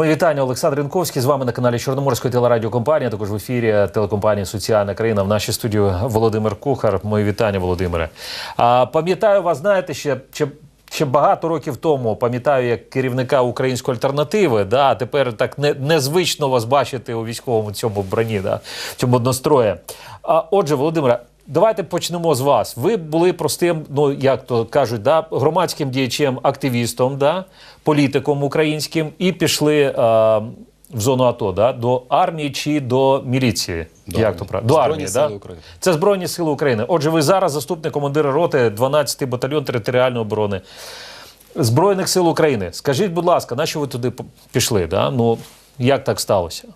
Мої вітання, Олександр Рінковський з вами на каналі Чорноморської телерадіокомпанії, також в ефірі телекомпанії Соціальна країна. В нашій студії Володимир Кухар. Мої вітання, Володимире. А, пам'ятаю вас, знаєте, ще, ще, ще багато років тому пам'ятаю як керівника української альтернативи. Да, тепер так не, незвично вас бачити у військовому цьому броні, да, цьому однострої. А, отже, Володимире, Давайте почнемо з вас. Ви були простим, ну як то кажуть, да, громадським діячем, активістом, да, політиком українським, і пішли е, в зону АТО, да, до армії чи до міліції. До як армії. то правда? До Збройні армії, Сили да? України. Це Збройні Сили України. Отже, ви зараз заступник командира роти 12-й батальйон територіальної оборони Збройних сил України. Скажіть, будь ласка, на що ви туди пішли? Да? Ну, як так сталося?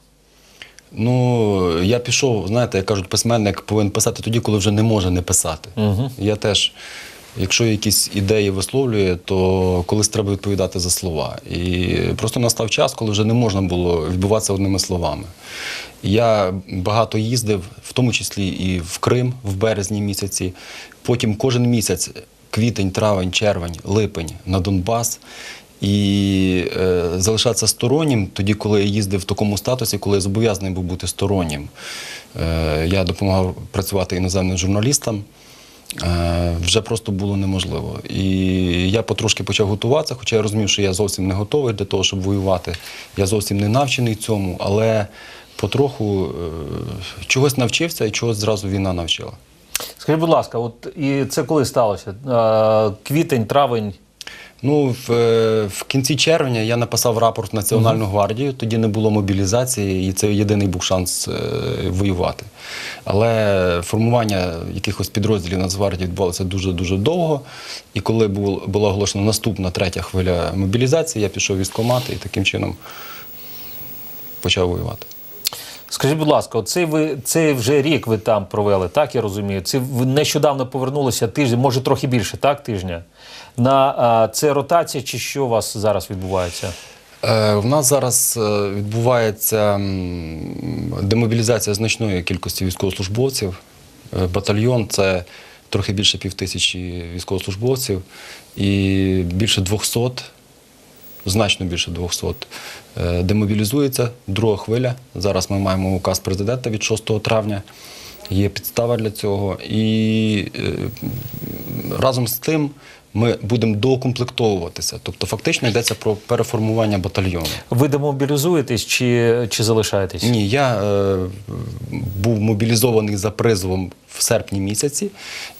Ну, я пішов, знаєте, як кажуть, письменник повинен писати тоді, коли вже не може не писати. Угу. Я теж, якщо якісь ідеї висловлює, то колись треба відповідати за слова. І просто настав час, коли вже не можна було відбуватися одними словами. Я багато їздив, в тому числі і в Крим в березні місяці. Потім кожен місяць, квітень, травень, червень, липень на Донбас. І е, залишатися стороннім тоді, коли я їздив в такому статусі, коли я зобов'язаний був бути стороннім. Е, я допомагав працювати іноземним журналістам. Е, вже просто було неможливо. І я потрошки почав готуватися, хоча я розумів, що я зовсім не готовий для того, щоб воювати. Я зовсім не навчений цьому, але потроху е, чогось навчився і чогось зразу війна навчила. Скажіть, будь ласка, от і це коли сталося? Е, квітень, травень. Ну, в, е, в кінці червня я написав рапорт в Національну гвардію, тоді не було мобілізації, і це єдиний був шанс е, воювати. Але формування якихось підрозділів Нацгвардії відбувалося дуже-дуже довго. І коли бул, була оголошена наступна третя хвиля мобілізації, я пішов в військкомат і таким чином почав воювати. Скажіть, будь ласка, цей ви цей вже рік ви там провели, так я розумію. Це ви нещодавно повернулися тиждень, може трохи більше, так, тижня. На а, це ротація, чи що у вас зараз відбувається? Е, В нас зараз е, відбувається демобілізація значної кількості військовослужбовців. Е, Батальйон це трохи більше півтисячі військовослужбовців і більше 200, значно більше 200, е, демобілізується друга хвиля. Зараз ми маємо указ президента від 6 травня. Є підстава для цього. І е, разом з тим ми будемо доукомплектовуватися. Тобто, фактично йдеться про переформування батальйону. Ви демобілізуєтесь чи, чи залишаєтесь? Ні, я е, був мобілізований за призовом в серпні місяці.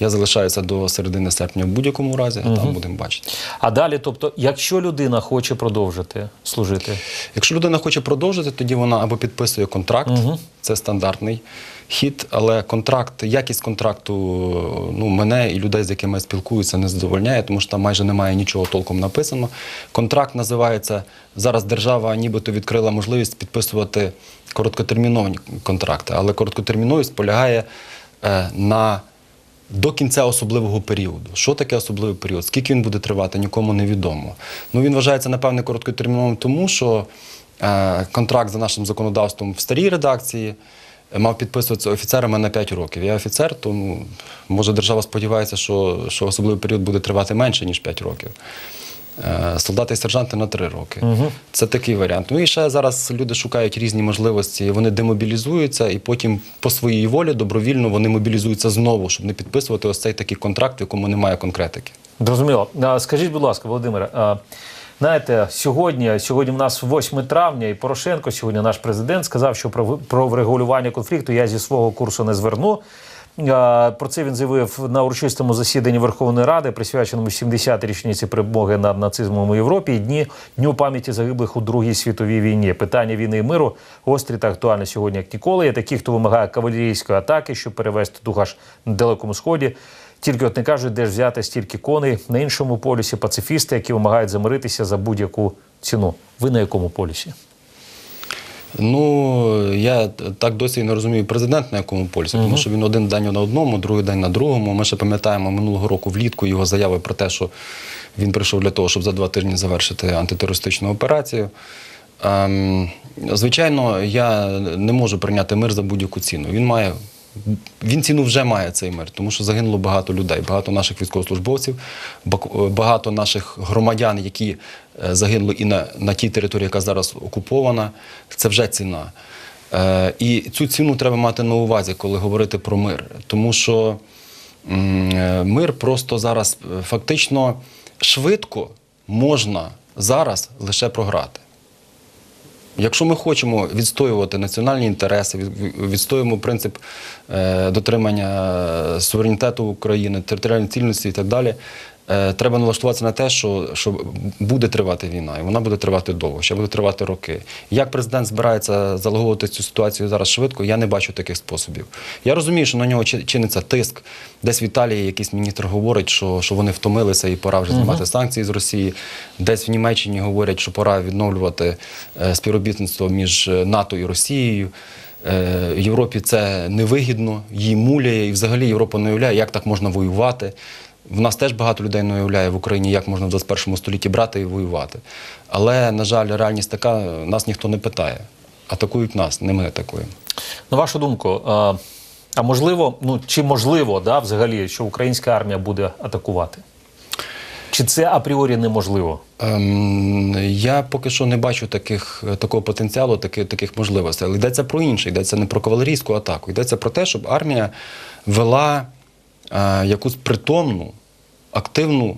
Я залишаюся до середини серпня в будь-якому разі, а там будемо бачити. А далі, тобто, якщо людина хоче продовжити служити, Якщо людина хоче продовжити, тоді вона або підписує контракт, це стандартний хід, але контракт, якість контракту ну, мене і людей, з якими я спілкуюся, не задовольняє, тому що там майже немає нічого толком написано. Контракт називається зараз держава нібито відкрила можливість підписувати короткотермінові контракти, але короткотерміновість полягає е, на до кінця особливого періоду. Що таке особливий період? Скільки він буде тривати, нікому не відомо. Ну він вважається, напевне, короткотерміновим, тому що е, контракт за нашим законодавством в старій редакції мав підписуватися офіцерами на 5 років. Я офіцер, тому може держава сподівається, що, що особливий період буде тривати менше, ніж 5 років. Е, Солдати і сержанти на 3 роки. Це такий варіант. Ну і ще зараз люди шукають різні можливості. Вони демобілізуються, і потім по своїй волі добровільно вони мобілізуються знову, щоб не підписувати ось цей такий контракт, в якому немає конкретики. Зрозуміло. Скажіть, будь ласка, Володимире, знаєте, сьогодні, сьогодні в нас 8 травня, і Порошенко, сьогодні наш президент, сказав, що про, про врегулювання конфлікту я зі свого курсу не зверну. Про це він заявив на урочистому засіданні Верховної Ради, присвяченому 70-й річниці перемоги над нацизмом у Європі і дні дню пам'яті загиблих у Другій світовій війні. Питання війни і миру гострі та актуальні сьогодні, як ніколи. Є такі, хто вимагає кавалерійської атаки, щоб перевести дух на далекому сході. Тільки от не кажуть, де ж взяти стільки коней на іншому полюсі пацифісти, які вимагають замиритися за будь-яку ціну. Ви на якому полюсі? Ну я так досі не розумію президент на якому полюсі, тому що він один день на одному, другий день на другому. Ми ще пам'ятаємо минулого року влітку його заяви про те, що він прийшов для того, щоб за два тижні завершити антитерористичну операцію. Ем, звичайно, я не можу прийняти мир за будь-яку ціну. Він має Він ціну вже має цей мир, тому що загинуло багато людей, багато наших військовослужбовців, багато наших громадян, які е, загинули і на, на тій території, яка зараз окупована. Це вже ціна. Е, І цю ціну треба мати на увазі, коли говорити про мир. Тому що е, мир просто зараз е, фактично швидко можна зараз лише програти. Якщо ми хочемо відстоювати національні інтереси, відстоюємо принцип е, дотримання суверенітету України, територіальної цільності і так далі, е, треба налаштуватися на те, що, що буде тривати війна, і вона буде тривати довго, ще буде тривати роки. Як президент збирається залагодити цю ситуацію зараз швидко, я не бачу таких способів. Я розумію, що на нього чи- чиниться тиск. Десь в Італії якийсь міністр говорить, що, що вони втомилися і пора вже знімати санкції з Росії. Десь в Німеччині говорять, що пора відновлювати е, співробітництво між е, НАТО і Росією. Е, Європі це невигідно, їй муляє, і взагалі Європа не уявляє, як так можна воювати. В нас теж багато людей не уявляє в Україні, як можна в 21 столітті брати і воювати. Але, на жаль, реальність така, нас ніхто не питає. Атакують нас, не ми атакуємо. На вашу думку, а, а можливо, ну чи можливо, да, взагалі, що українська армія буде атакувати? Чи це апріорі неможливо? Ем, я поки що не бачу таких, такого потенціалу, таких, таких можливостей. Але йдеться про інше, йдеться не про кавалерійську атаку. Йдеться про те, щоб армія вела е, якусь притомну, активну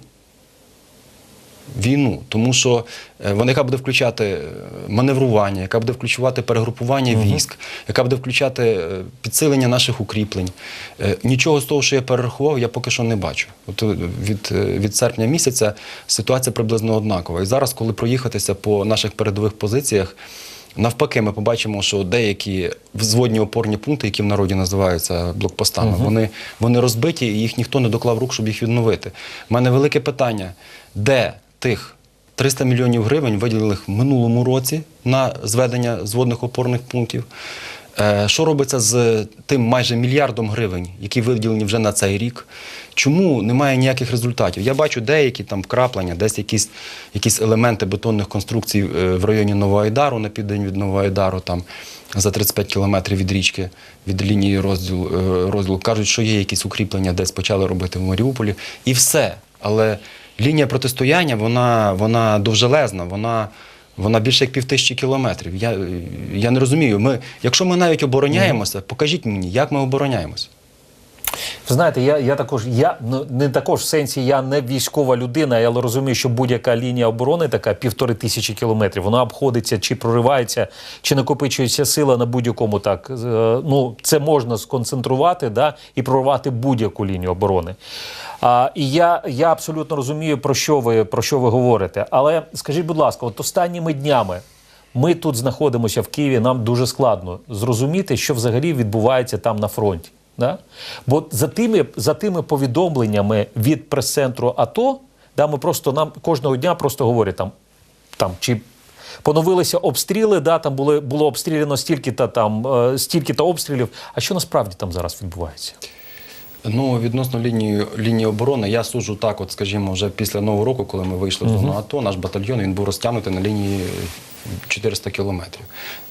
війну. Тому що е, вона яка буде включати е, маневрування, яка буде включувати перегрупування військ, яка буде включати е, підсилення наших укріплень. Нічого з того, що я перерахував, я поки що не бачу. От від, від серпня місяця ситуація приблизно однакова. І зараз, коли проїхатися по наших передових позиціях, Навпаки, ми побачимо, що деякі взводні опорні пункти, які в народі називаються блокпостами, вони, вони розбиті, і їх ніхто не доклав рук, щоб їх відновити. У мене велике питання: де тих 300 мільйонів гривень, виділених в минулому році на зведення зводних опорних пунктів? Е, Що робиться з тим майже мільярдом гривень, які виділені вже на цей рік? Чому немає ніяких результатів? Я бачу деякі там вкраплення, десь якісь, якісь елементи бетонних конструкцій е, в районі Новоайдару, на південь від Новоайдару, там за 35 кілометрів від річки, від лінії розділу, е, розділу. Кажуть, що є якісь укріплення, десь почали робити в Маріуполі. І все. Але лінія протистояння, вона, вона довжелезна, вона. Вона більше як півтисячі кілометрів. Я, я не розумію. Ми, якщо ми навіть обороняємося, покажіть мені, як ми обороняємося. Ви знаєте, я, я також я ну, не також в сенсі я не військова людина, але розумію, що будь-яка лінія оборони, така півтори тисячі кілометрів, вона обходиться чи проривається, чи накопичується сила на будь-якому так. е, Ну це можна сконцентрувати да, і прорвати будь-яку лінію оборони. А, і я, я абсолютно розумію, про що ви про що ви говорите. Але скажіть, будь ласка, от останніми днями. Ми тут знаходимося в Києві. Нам дуже складно зрозуміти, що взагалі відбувається там на фронті. Да? Бо за тими, за тими повідомленнями від прес-центру АТО, да, ми просто нам кожного дня просто говорять там, там чи поновилися обстріли, да, там були, було обстріляно стільки-то там, е, стільки-то обстрілів. А що насправді там зараз відбувається? Ну, відносно лінії, лінії оборони, я суджу так, от, скажімо, вже після Нового року, коли ми вийшли в зону АТО, наш батальйон він був розтягнутий на лінії 400 кілометрів.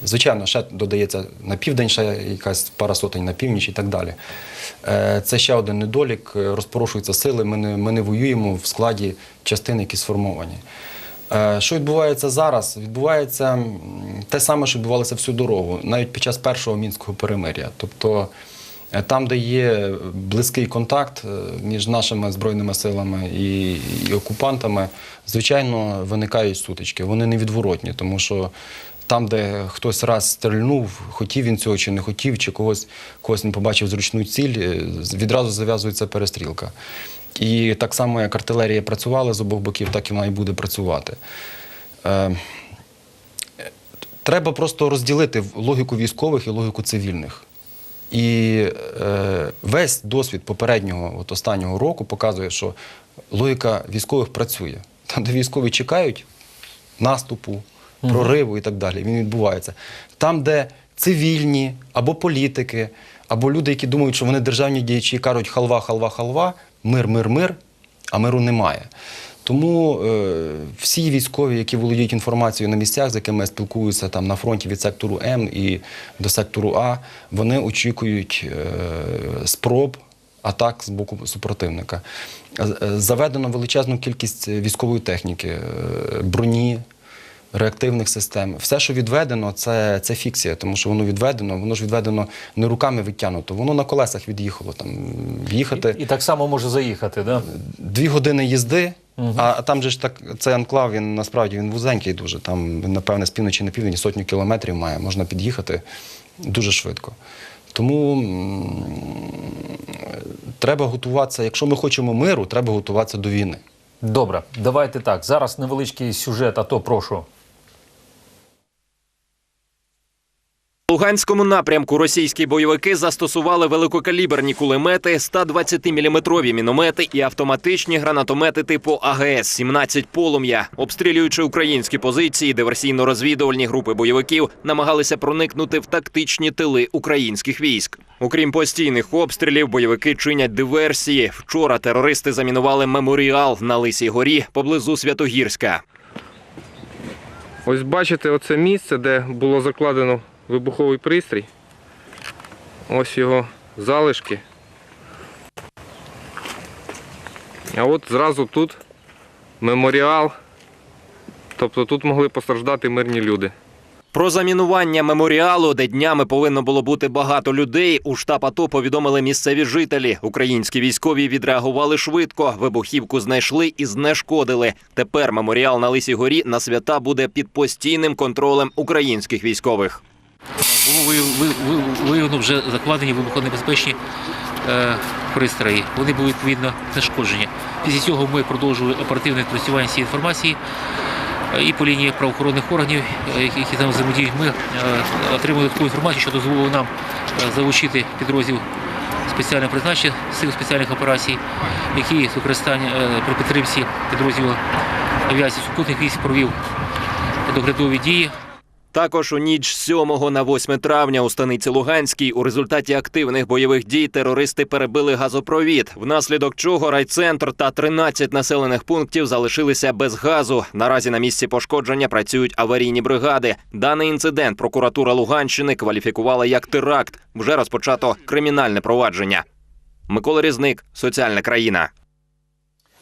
Звичайно, ще додається на південь, ще якась пара сотень на північ і так далі. Е, Це ще один недолік, е, розпорошуються сили, ми не, ми не воюємо в складі частин, які сформовані. Е, Що відбувається зараз? Відбувається те саме, що відбувалося всю дорогу, навіть під час першого мінського перемиря. Тобто там, де є близький контакт е, між нашими збройними силами і, і окупантами, звичайно, виникають сутички. Вони невідворотні, тому що там, де хтось раз стрільнув, хотів він цього чи не хотів, чи когось, когось не побачив зручну ціль, е, відразу зав'язується перестрілка. І так само, як артилерія працювала з обох боків, так і вона і буде працювати. Е, Треба просто розділити логіку військових і логіку цивільних. І е, весь досвід попереднього, от останнього року показує, що логіка військових працює. Там, де військові чекають наступу, прориву і так далі, він відбувається. Там, де цивільні або політики, або люди, які думають, що вони державні діячі, кажуть халва, халва, халва, мир, мир, мир, а миру немає. Тому е, всі військові, які володіють інформацією на місцях, з якими спілкуються там на фронті від сектору М і до сектору А, вони очікують е, спроб атак з боку супротивника. Е, е, Заведено величезну кількість військової техніки, е, броні, реактивних систем. Все, що відведено, це, це фікція, тому що воно відведено, воно ж відведено не руками відтягнуто, воно на колесах від'їхало. Там, їхати І, і так само може заїхати, да? дві години їзди, а там же ж так цей анклав, він насправді він вузенький дуже. Там, він, напевне, з півночі на південь сотню кілометрів має, можна під'їхати дуже швидко. Тому треба готуватися, якщо ми хочемо миру, треба готуватися до війни. Добре, давайте так. Зараз невеличкий сюжет, а то прошу. Луганському напрямку російські бойовики застосували великокаліберні кулемети, 120-мм міномети і автоматичні гранатомети типу АГС-17 «Полум'я». Обстрілюючи українські позиції, диверсійно-розвідувальні групи бойовиків намагалися проникнути в тактичні тили українських військ. Окрім постійних обстрілів, бойовики чинять диверсії. Вчора терористи замінували меморіал на Лисій горі поблизу Святогірська. Ось бачите оце місце, де було закладено вибуховий пристрій. Ось його залишки. А от зразу тут меморіал. Тобто тут могли постраждати мирні люди. Про замінування меморіалу, де днями повинно було бути багато людей, у штаб АТО повідомили місцеві жителі. Українські військові відреагували швидко. Вибухівку знайшли і знешкодили. Тепер меморіал на Лисій горі на свята буде під постійним контролем українських військових. Було вияв- ви- ви- виявлено вже закладені вибухонебезпечні е, пристрої. Вони були відповідно знешкоджені. Після цього ми продовжили оперативне відпрацювання цієї інформації. е, І по лінії правоохоронних органів, е, які там взаємодіють, ми отримали таку інформацію, що дозволило нам залучити підрозділ спеціального призначення сил спеціальних операцій, які з використання е, при підтримці підрозділу авіації сухопутних військ провів доглядові дії. Також у ніч з 7 на 8 травня у станиці Луганській у результаті активних бойових дій терористи перебили газопровід, внаслідок чого райцентр та 13 населених пунктів залишилися без газу. Наразі на місці пошкодження працюють аварійні бригади. Даний інцидент прокуратура Луганщини кваліфікувала як теракт. Вже розпочато кримінальне провадження. Микола Різник, соціальна країна.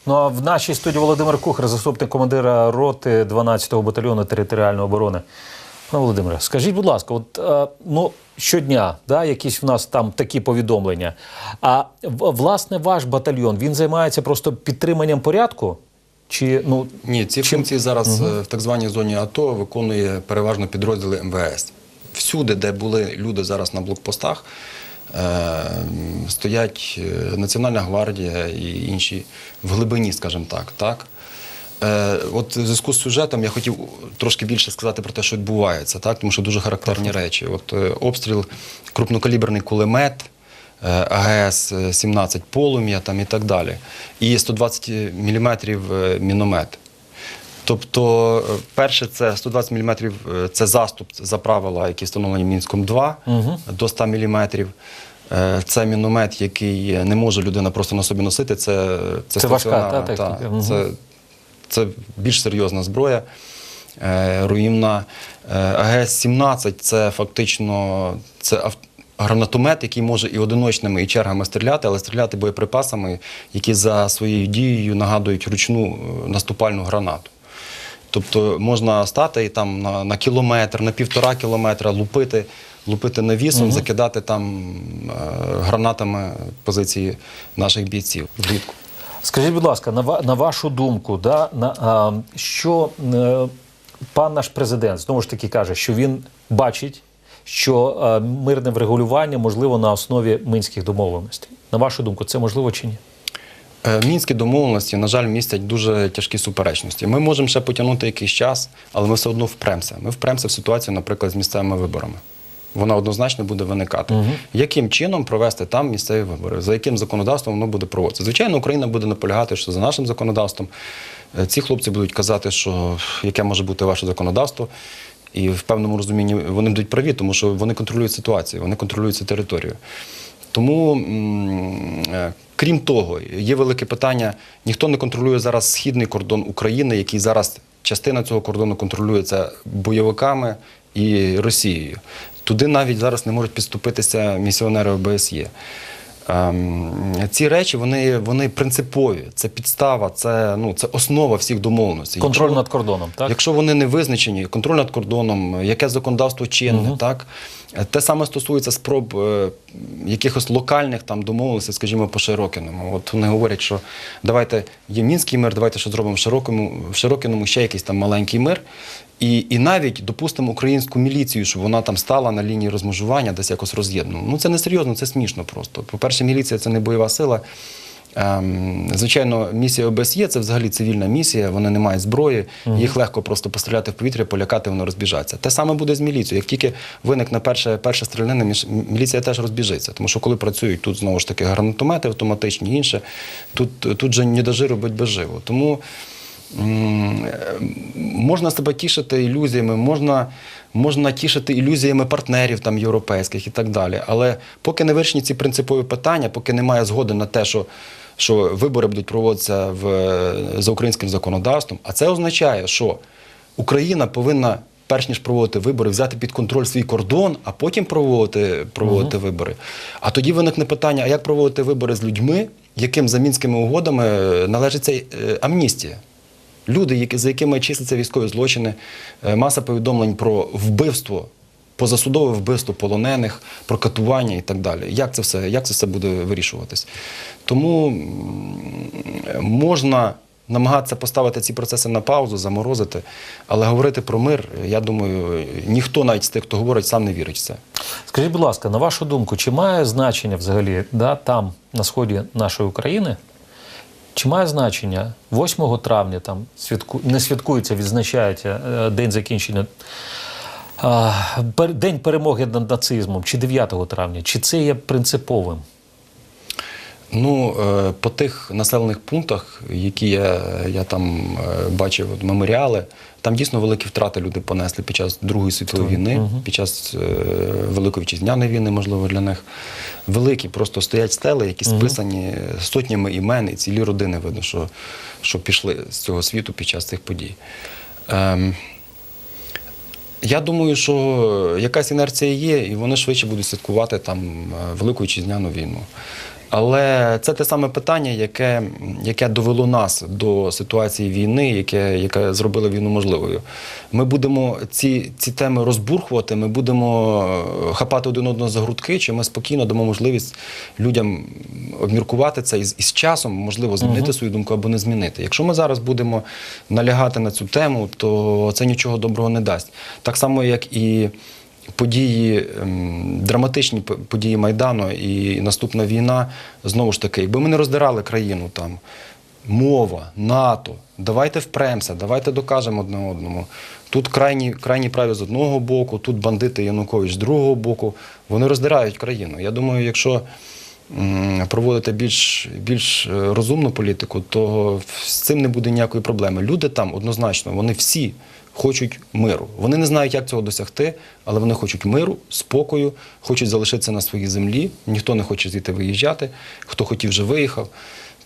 Ну а в нашій студії Володимир Кухар, заступник командира роти 12-го батальйону територіальної оборони. Пане Володимире, скажіть, будь ласка, от е, ну щодня, да, якісь в нас там такі повідомлення. А власне ваш батальйон він займається просто підтриманням порядку? Чи ну Ні, ці Чим- функції зараз е, в так званій зоні АТО виконує переважно підрозділи МВС. Всюди, де були люди зараз на блокпостах, е, стоять Національна гвардія і інші в глибині, скажімо так. так? Е, От в зв'язку з сюжетом я хотів трошки більше сказати про те, що відбувається, так? тому що дуже характерні речі. От е, обстріл, крупнокаліберний кулемет, е, АГС-17 полум'я там і так далі. І 120 мм міномет. Тобто, перше, це 120 мм це заступ за правила, які встановлені Мінськом 2 до 100 мм. Це міномет, який не може людина просто на собі носити. Це, це, Це важка, стаціонарна, та, техніка. та, Мгм. це, це більш серйозна зброя, е, руїнна. Е, АГС-17 це фактично це гранатомет, який може і одиночними, і чергами стріляти, але стріляти боєприпасами, які за своєю дією нагадують ручну е, наступальну гранату. Тобто можна стати і там на, на кілометр, на півтора кілометра лупити, лупити навісом, закидати там е, гранатами позиції наших бійців влітку. Скажіть, будь ласка, на, вашу думку, да, на, а, що е, пан наш президент знову ж таки каже, що він бачить, що е, мирне врегулювання можливо на основі мінських домовленостей. На вашу думку, це можливо чи ні? Е, Мінські домовленості, на жаль, містять дуже тяжкі суперечності. Ми можемо ще потягнути якийсь час, але ми все одно впремся. Ми впремся в ситуацію, наприклад, з місцевими виборами. Вона однозначно буде виникати. Яким чином провести там місцеві вибори? За яким законодавством воно буде проводитися? Звичайно, Україна буде наполягати, що за нашим законодавством Е, ці хлопці будуть казати, що яке може бути ваше законодавство. І в певному розумінні вони будуть праві, тому що вони контролюють ситуацію, вони контролюють цю територію. Тому е, Крім того, є велике питання: ніхто не контролює зараз східний кордон України, який зараз частина цього кордону контролюється бойовиками і Росією. Туди навіть зараз не можуть підступитися місіонери ОБСЄ. Ем, ці речі вони, вони принципові. Це підстава, це, ну, це основа всіх домовленостей. Контроль Якщо- над кордоном, так? Якщо вони не визначені, контроль над кордоном, яке законодавство чинне, так Е, те саме стосується спроб е, якихось локальних там домовленостей, скажімо, по Широкіному. От вони говорять, що давайте є мінський мир, давайте що зробимо в Широкому, в Широкіному ще якийсь там маленький мир. І, і навіть допустимо українську міліцію, щоб вона там стала на лінії розмежування, десь якось роз'єднана. Ну це не серйозно, це смішно просто. По-перше, міліція це не бойова сила. Ем, звичайно, місія ОБСЄ це взагалі цивільна місія, вони не мають зброї, їх легко просто постріляти в повітря, полякати, вони розбіжаться. Те саме буде з міліцією. Як тільки виникне перша, перша стрілянина, міліція теж розбіжиться. Тому що коли працюють тут знову ж таки гранатомети автоматичні, інше, тут, тут же не дожи робить безживо. Тому можна себе тішити ілюзіями, можна, можна тішити ілюзіями партнерів там, європейських і так далі. Але поки не вирішені ці принципові питання, поки немає згоди на те, що, що вибори будуть проводитися в, за українським законодавством, а це означає, що Україна повинна. Перш ніж проводити вибори, взяти під контроль свій кордон, а потім проводити, проводити вибори. А тоді виникне питання: а як проводити вибори з людьми, яким за мінськими угодами е, належиться е, амністія? Люди, які, за якими числяться військові злочини, е, маса повідомлень про вбивство, позасудове вбивство полонених, про катування і так далі. Як це все, як це все буде вирішуватись? Тому можна намагатися поставити ці процеси на паузу, заморозити, але говорити про мир, я думаю, ніхто навіть з тих, хто говорить, сам не вірить в це. Скажіть, будь ласка, на вашу думку, чи має значення взагалі да, там, на сході нашої України, чи має значення 8 травня там святку... не святкується, відзначається е, день закінчення, день перемоги над нацизмом, чи 9 травня, чи це є принциповим? Ну, е, по тих населених пунктах, які я, я там е, бачив от, меморіали, там дійсно великі втрати люди понесли під час Другої світової війни, під час е, Великої вітчизняної війни, можливо, для них. Великі, просто стоять стели, які списані сотнями імен, і цілі родини видно, що, що пішли з цього світу під час цих подій. Ем, я думаю, що якась інерція є, і вони швидше будуть святкувати там е, Велику Вітчизняну війну. Але це те саме питання, яке, яке довело нас до ситуації війни, яке, яке зробило війну можливою. Ми будемо ці, ці теми розбурхувати, ми будемо е, хапати один одного за грудки, чи ми спокійно дамо можливість людям обміркувати це і з, і з часом, можливо, змінити свою думку або не змінити. Якщо ми зараз будемо налягати на цю тему, то це нічого доброго не дасть. Так само, як і події, ем, драматичні події Майдану і наступна війна, знову ж таки, якби ми не роздирали країну там, мова, НАТО, давайте впремся, давайте докажемо одне одному. Тут крайні, крайні праві з одного боку, тут бандити Янукович з другого боку. Вони роздирають країну. Я думаю, якщо проводити більш, більш е, розумну політику, то з цим не буде ніякої проблеми. Люди там однозначно, вони всі хочуть миру. Вони не знають, як цього досягти, але вони хочуть миру, спокою, хочуть залишитися на своїй землі. Ніхто не хоче звідти виїжджати. Хто хотів, вже виїхав.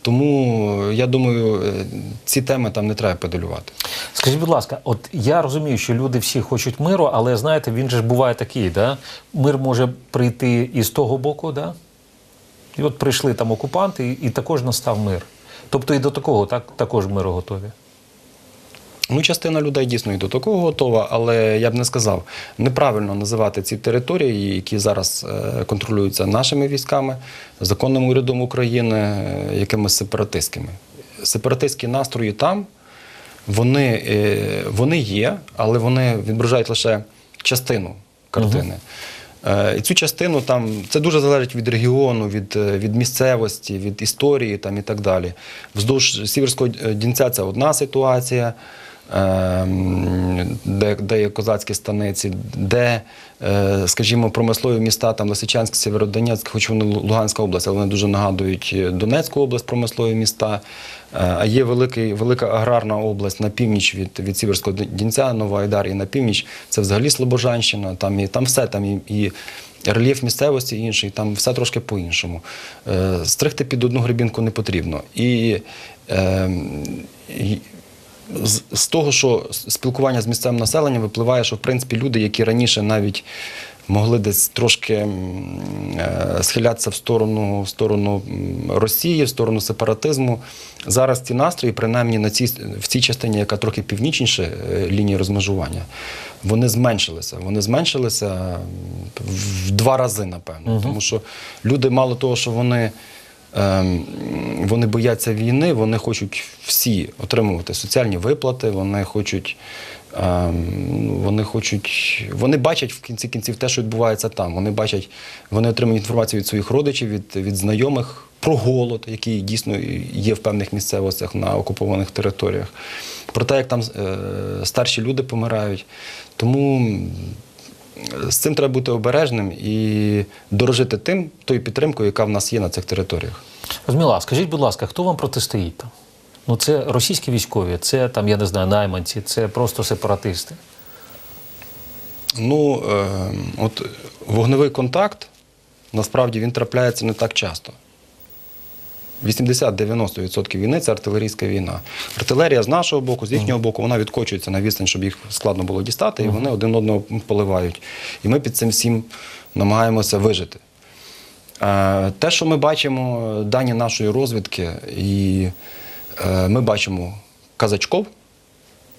Тому е, я думаю, е, ці теми там не треба педалювати. Скажіть, будь ласка, от я розумію, що люди всі хочуть миру, але знаєте, він же ж буває такий, да? мир може прийти і з того боку, да? і от прийшли там окупанти, і, також настав мир. Тобто і до такого так, також миру готові. Ну, частина людей дійсно і до такого готова, але я б не сказав, неправильно називати ці території, які зараз е, контролюються нашими військами, законним урядом України, е, якимись сепаратистськими. Сепаратистські настрої там, вони, е, вони є, але вони відображають лише частину картини. І цю частину там це дуже залежить від регіону, від, від місцевості, від історії там, і так далі. Вздовж Сіверського Дінця це одна ситуація, де, де є козацькі станиці, де, е, скажімо, промислові міста, там Лисичанськ, Сєвєродонецьк, хоч вони Луганська область, але вони дуже нагадують е, Донецьку область, промислові міста. Е, А є великий, велика аграрна область на північ від, від Сіверського Дінця, Нова Айдар і на північ. Це взагалі Слобожанщина, там, і, там все, там і, і рельєф місцевості інший, там все трошки по-іншому. Стригти під одну грибінку не потрібно. І, е, і з, з того, що спілкування з місцевим населенням випливає, що в принципі люди, які раніше навіть могли десь трошки е, схилятися в сторону, в сторону Росії, в сторону сепаратизму. Зараз ці настрої, принаймні на цій, в цій частині, яка трохи північніше е, лінії розмежування, вони зменшилися. Вони зменшилися в два рази, напевно. Тому що люди, мало того, що вони. Ем, Вони бояться війни, вони хочуть всі отримувати соціальні виплати, вони хочуть, ем, вони хочуть, вони бачать в кінці кінців те, що відбувається там. Вони бачать, вони отримують інформацію від своїх родичів, від, від знайомих про голод, який дійсно є в певних місцевостях на окупованих територіях, про те, як там е, старші люди помирають. Тому з цим треба бути обережним і дорожити тим, тою підтримкою, яка в нас є на цих територіях. Розміла, скажіть, будь ласка, хто вам протистоїть там? Ну, це російські військові, це там, я не знаю, найманці, це просто сепаратисти. Ну, е, от вогневий контакт насправді він трапляється не так часто. 80-90% війни це артилерійська війна. Артилерія з нашого боку, з їхнього боку, вона відкочується на відстань, щоб їх складно було дістати, і вони один одного поливають. І ми під цим всім намагаємося вижити. Е, Те, що ми бачимо, дані нашої розвідки, і е, ми бачимо казачков,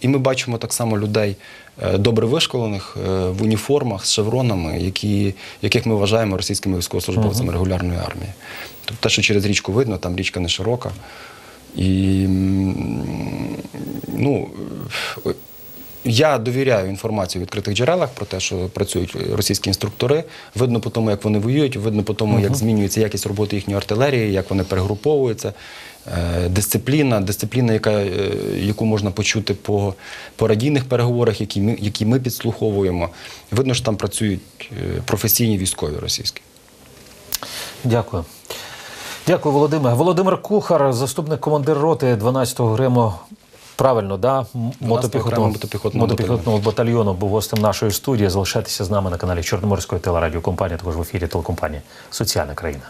і ми бачимо так само людей е, добре вишколених е, в уніформах з шевронами, які, яких ми вважаємо російськими військовослужбовцями регулярної армії. Тобто те, що через річку видно, там річка не широка. І ну, е, я довіряю інформації в відкритих джерелах про те, що працюють російські інструктори. Видно по тому, як вони воюють, видно по тому, як змінюється якість роботи їхньої артилерії, як вони перегруповуються. Е, Дисципліна, дисципліна, яка, е, яку можна почути по, по радійних переговорах, які ми, які ми підслуховуємо. Видно, що там працюють е, професійні військові російські. Дякую. Дякую, Володимир. Володимир Кухар, заступник командир роти 12-го грему. Правильно, да? М- 12-го Мотопіхотного, окремого мотопіхотного мотопіхотного батальйону був гостем нашої студії. Залишайтеся з нами на каналі Чорноморської телерадіокомпанії, також в ефірі телекомпанії Соціальна країна.